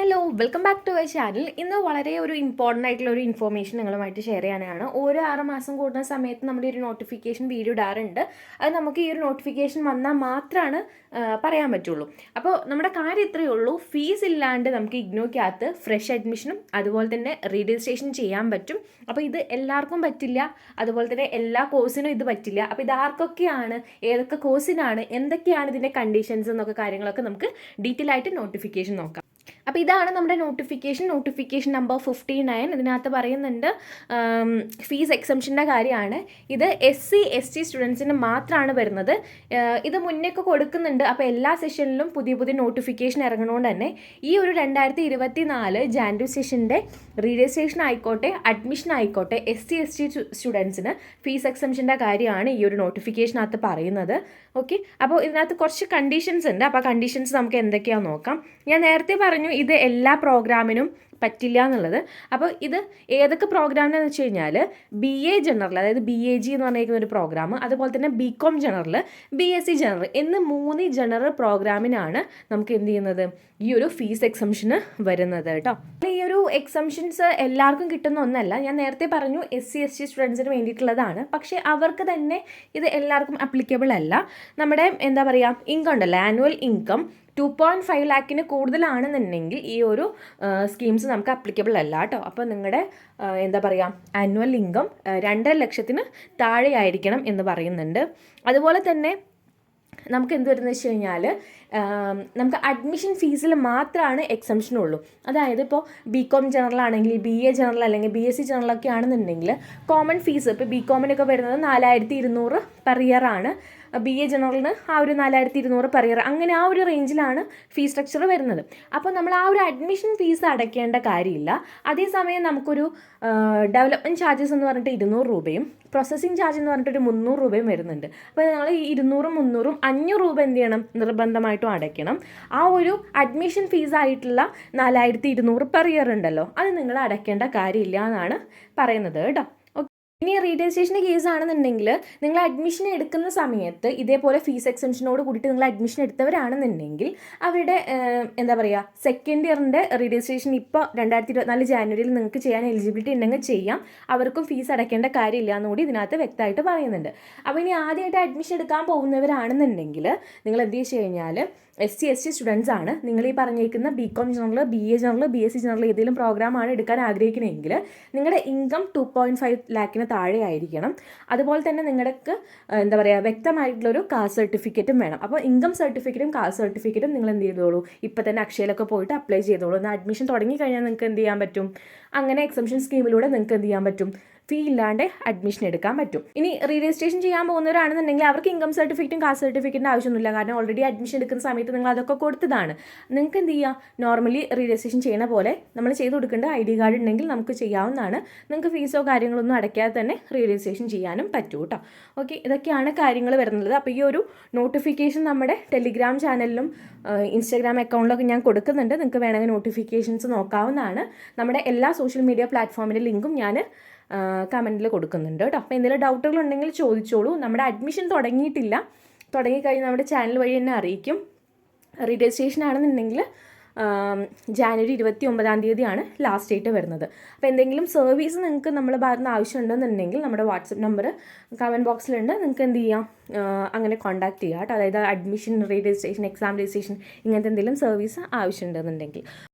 Hello welcome back to my channel ഇന്ന് വളരെ ഒരു ഇമ്പോർട്ടന്റ് ആയിട്ടുള്ള ഒരു ഇൻഫോർമേഷൻ നിങ്ങളുമായിട്ട് ഷെയർ ചെയ്യാനാണ്. ഓരോ ആറ് മാസം കൂടുന്ന സമയത്ത് നമ്മുടെ ഒരു നോട്ടിഫിക്കേഷൻ വീഡിയോ ഇടാറുണ്ട്. അത് നമുക്ക് ഈ ഒരു നോട്ടിഫിക്കേഷൻ വന്നാൽ മാത്രമാണ് പറയാൻ പറ്റുള്ളൂ. അപ്പോൾ നമ്മുടെ കാര്യം ഇത്രയേ ഉള്ളൂ. ഫീസ് ഇല്ലാണ്ട് നമുക്ക് ഇഗ്നോയ്ക്കകത്ത് ഫ്രഷ് അഡ്മിഷനും അതുപോലെ തന്നെ രജിസ്ട്രേഷൻ ചെയ്യാൻ പറ്റും. അപ്പോൾ ഇത് എല്ലാവർക്കും പറ്റില്ല. അതുപോലെ തന്നെ എല്ലാ കോഴ്സിനും ഇത് പറ്റില്ല. അപ്പോൾ ഇത് ആർക്കൊക്കെയാണ് ഏതൊക്കെ കോഴ്സിനാണ് എന്തൊക്കെയാണ് ഇതിന്റെ കണ്ടീഷൻസ് എന്നൊക്കെ കാര്യങ്ങളൊക്കെ നമുക്ക് ഡീറ്റെയിൽ ആയിട്ട് നോട്ടിഫിക്കേഷൻ നോക്കാം. അപ്പോൾ ഇതാണ് നമ്മുടെ notification notification number fifty nine ഇതിനകത്ത് പറയുന്നുണ്ട് ഫീസ് എക്സംഷന്റെ കാര്യമാണ്. ഇത് എസ് സി എസ് ടി സ്റ്റുഡൻസിന് മാത്രമാണ് വരുന്നത്. ഇത് മുന്നേക്ക് കൊടുക്കുന്നുണ്ട്. അപ്പോൾ എല്ലാ സെഷനിലും പുതിയ പുതിയ നോട്ടിഫിക്കേഷൻ ഇറങ്ങുന്നതുകൊണ്ട് തന്നെ ഈ ഒരു രണ്ടായിരത്തി ഇരുപത്തി നാല് ജാൻഡു സെഷന്റെ രജിസ്ട്രേഷൻ ആയിക്കോട്ടെ അഡ്മിഷൻ ആയിക്കോട്ടെ എസ് സി എസ് ടി സ്റ്റുഡൻസിന് ഫീസ് എക്സംഷന്റെ കാര്യമാണ് ഈ ഒരു നോട്ടിഫിക്കേഷനകത്ത് പറയുന്നത്. ഓക്കെ അപ്പോൾ ഇതിനകത്ത് കുറച്ച് കണ്ടീഷൻസ് ഉണ്ട്. അപ്പോൾ കണ്ടീഷൻസ് നമുക്ക് എന്തൊക്കെയാണെന്ന് നോക്കാം. ഞാൻ നേരത്തെ പറഞ്ഞു ഇത് എല്ലാ പ്രോഗ്രാമിനും പറ്റില്ല എന്നുള്ളത്. അപ്പോൾ ഇത് ഏതൊക്കെ പ്രോഗ്രാമിനെന്ന് വെച്ച് കഴിഞ്ഞാൽ ബി എ ജനറൽ അതായത് ബി എ ജി എന്ന് പറഞ്ഞിരിക്കുന്ന ഒരു പ്രോഗ്രാം അതുപോലെ തന്നെ B com general B S C general എന്ന് മൂന്ന് ജനറൽ പ്രോഗ്രാമിനാണ് നമുക്ക് എന്ത് ചെയ്യുന്നത്? ഈ ഒരു ഫീസ് എക്സംഷന് വരുന്നത് കേട്ടോ. ഈ ഒരു എക്സംഷൻസ് എല്ലാവർക്കും കിട്ടുന്ന ഒന്നല്ല. ഞാൻ നേരത്തെ പറഞ്ഞു എസ് സി എസ് ടി സ്റ്റുഡൻസിന് വേണ്ടിയിട്ടുള്ളതാണ്. പക്ഷേ അവർക്ക് തന്നെ ഇത് എല്ലാവർക്കും അപ്ലിക്കബിൾ അല്ല. നമ്മുടെ എന്താ പറയുക ഇൻകം ഉണ്ടല്ലോ annual income two point five ലാക്കിന് കൂടുതലാണെന്നുണ്ടെങ്കിൽ ഈ ഒരു സ്കീംസ് നമുക്ക് അപ്ലിക്കബിൾ അല്ല കേട്ടോ. അപ്പോൾ നിങ്ങളുടെ എന്താ പറയുക ആനുവൽ ഇൻകം രണ്ടര ലക്ഷത്തിന് താഴെയായിരിക്കണം എന്ന് പറയുന്നുണ്ട്. അതുപോലെ തന്നെ നമുക്ക് എന്ത് വരുന്നത് വെച്ച് കഴിഞ്ഞാൽ നമുക്ക് അഡ്മിഷൻ ഫീസിൽ മാത്രമാണ് എക്സംഷൻ ഉള്ളൂ. അതായത് ഇപ്പോൾ ബി കോം ജനറൽ ആണെങ്കിൽ ബി എ ജനറൽ അല്ലെങ്കിൽ ബി എസ് സി ജനറൽ ഒക്കെ ആണെന്നുണ്ടെങ്കിൽ കോമൺ ഫീസ് ഇപ്പോൾ ബി കോമിനൊക്കെ വരുന്നത് നാലായിരത്തി ഇരുന്നൂറ് പെർ ഇയർ ആണ്. ബി എ ജനറലിന് ആ ഒരു നാലായിരത്തി ഇരുന്നൂറ് പെർ ഇയർ അങ്ങനെ ആ ഒരു റേഞ്ചിലാണ് ഫീസ് സ്ട്രക്ചർ വരുന്നത്. അപ്പോൾ നമ്മൾ ആ ഒരു അഡ്മിഷൻ ഫീസ് അടയ്ക്കേണ്ട കാര്യമില്ല. അതേസമയം നമുക്കൊരു ഡെവലപ്മെന്റ് ചാർജസ് എന്ന് പറഞ്ഞിട്ട് ഇരുന്നൂറ് രൂപയും പ്രോസസ്സിംഗ് ചാർജ് എന്ന് പറഞ്ഞിട്ട് ഒരു മുന്നൂറ് രൂപയും വരുന്നുണ്ട്. അപ്പോൾ നമ്മൾ ഈ ഇരുന്നൂറും മുന്നൂറും അഞ്ഞൂറ് രൂപ എന്ത് ചെയ്യണം? നിർബന്ധമായിട്ടും അടയ്ക്കണം. ആ ഒരു അഡ്മിഷൻ ഫീസ് ആയിട്ടുള്ള നാലായിരത്തി ഇരുന്നൂറ് പെർ ഇയർ ഉണ്ടല്ലോ. അത് നിങ്ങൾ അടയ്ക്കേണ്ട കാര്യമില്ല എന്നാണ് പറയുന്നത് കേട്ടോ. ഇനി റീഡൈസേഷന്റെ കേസ് ആണെന്നുണ്ടെങ്കിൽ നിങ്ങൾ അഡ്മിഷൻ എടുക്കുന്ന സമയത്ത് ഇതേപോലെ ഫീസ് എക്സെൻഷനോട് കൂടിയിട്ട് നിങ്ങൾ അഡ്മിഷൻ എടുത്തവരാണെന്നുണ്ടെങ്കിൽ അവരുടെ എന്താ പറയുക സെക്കൻഡ് ഇയറിന്റെ റീഡൈസേഷൻ ഇപ്പോൾ രണ്ടായിരത്തി ഇരുപത്തിനാല് ജാനുവരിയിൽ നിങ്ങൾക്ക് ചെയ്യാൻ എലിജിബിലിറ്റി ഉണ്ടെങ്കിൽ ചെയ്യാം. അവർക്കും ഫീസ് അടയ്ക്കേണ്ട കാര്യമില്ല എന്ന് കൂടി ഇതിനകത്ത് വ്യക്തമായിട്ട് പറയുന്നുണ്ട്. അപ്പോൾ ഇനി ആദ്യമായിട്ട് അഡ്മിഷൻ എടുക്കാൻ പോകുന്നവരാണെന്നുണ്ടെങ്കിൽ നിങ്ങൾ എന്ത് ചെയ്ത് കഴിഞ്ഞാൽ S C S T students ആണ്. നിങ്ങൾ ഈ പറഞ്ഞേക്കുന്ന B com general B A general B S C general ഏതെങ്കിലും പ്രോഗ്രാം ആണ് എടുക്കാൻ ആഗ്രഹിക്കണമെങ്കിൽ നിങ്ങളുടെ ഇൻകം ടു പോയിന്റ് ഫൈവ് ലാക്കിന് താഴെ ആയിരിക്കണം അതുപോലെ തന്നെ നിങ്ങൾക്ക് എന്താ പറയുക വ്യക്തമായിട്ടുള്ളൊരു കാസ്റ്റ് സർട്ടിഫിക്കറ്റും വേണം. അപ്പോൾ ഇൻകം സർട്ടിഫിക്കറ്റും കാസ്റ്റ് സർട്ടിഫിക്കറ്റും നിങ്ങൾ എന്ത് ചെയ്തോളൂ? ഇപ്പോൾ തന്നെ അക്ഷയയിലൊക്കെ പോയിട്ട് അപ്ലൈ ചെയ്തോളൂ. എന്നാൽ അഡ്മിഷൻ തുടങ്ങി കഴിഞ്ഞാൽ നിങ്ങൾക്ക് എന്ത് ചെയ്യാൻ പറ്റും? അങ്ങനെ എക്സംഷൻ സ്കീമിലൂടെ നിങ്ങൾക്ക് എന്ത് ചെയ്യാൻ പറ്റും? ഫീ ഇല്ലാണ്ട് അഡ്മിഷൻ എടുക്കാൻ പറ്റും. ഇനി റീ രജിസ്ട്രേഷൻ ചെയ്യാൻ പോകുന്നവരാണെന്നുണ്ടെങ്കിൽ അവർക്ക് ഇൻകം സർട്ടിഫിക്കറ്റും കാസ്റ്റ് സർട്ടിഫിക്കറ്റിന്റെ ആവശ്യമൊന്നുമില്ല. കാരണം ഓൾറെഡി അഡ്മിഷൻ എടുക്കുന്ന സമയത്ത് നിങ്ങൾ അതൊക്കെ കൊടുത്തതാണ്. നിങ്ങൾക്ക് എന്ത് ചെയ്യുക നോർമലി റീ രജിസ്ട്രേഷൻ ചെയ്യുന്ന പോലെ നമ്മൾ ചെയ്ത് കൊടുക്കേണ്ട ഐ ഡി കാർഡ് ഉണ്ടെങ്കിൽ നമുക്ക് ചെയ്യാവുന്നതാണ്. നിങ്ങൾക്ക് ഫീസോ കാര്യങ്ങളൊന്നും അടയ്ക്കാതെ തന്നെ റീ രജിസ്ട്രേഷൻ ചെയ്യാനും പറ്റും കേട്ടോ ഓക്കെ ഇതൊക്കെയാണ് കാര്യങ്ങൾ വരുന്നത്. അപ്പോൾ ഈ ഒരു നോട്ടിഫിക്കേഷൻ നമ്മുടെ ടെലിഗ്രാം ചാനലിലും ഇൻസ്റ്റാഗ്രാം അക്കൗണ്ടിലൊക്കെ ഞാൻ കൊടുക്കുന്നുണ്ട്. നിങ്ങൾക്ക് വേണമെങ്കിൽ നോട്ടിഫിക്കേഷൻസ് നോക്കാവുന്നതാണ്. നമ്മുടെ എല്ലാ സോഷ്യൽ മീഡിയ പ്ലാറ്റ്ഫോമിന്റെ ലിങ്കും ഞാൻ കമന്റിൽ കൊടുക്കുന്നുണ്ട് കേട്ടോ. അപ്പോൾ എന്തെങ്കിലും ഡൗട്ടുകൾ ഉണ്ടെങ്കിൽ ചോദിച്ചോളൂ. നമ്മുടെ അഡ്മിഷൻ തുടങ്ങിയിട്ടില്ല. തുടങ്ങിക്കഴിഞ്ഞ് നമ്മുടെ ചാനൽ വഴി തന്നെ അറിയിക്കും. രജിസ്ട്രേഷൻ ആണെന്നുണ്ടെങ്കിൽ ജാനുവരി ഇരുപത്തി ഒമ്പതാം തീയതിയാണ് ലാസ്റ്റ് ഡേറ്റ് വരുന്നത്. അപ്പോൾ എന്തെങ്കിലും സർവീസ് നിങ്ങൾക്ക് നമ്മുടെ ഭാഗത്ത് നിന്ന് ആവശ്യമുണ്ടെന്നുണ്ടെങ്കിൽ നമ്മുടെ വാട്സപ്പ് നമ്പർ കമന്റ് ബോക്സിലുണ്ട്. നിങ്ങൾക്ക് എന്ത് ചെയ്യാം? അങ്ങനെ കോൺടാക്ട് ചെയ്യാം കേട്ടോ. അതായത് admission re registration exam registration ഇങ്ങനത്തെ എന്തെങ്കിലും സർവീസ് ആവശ്യമുണ്ടെന്നുണ്ടെങ്കിൽ.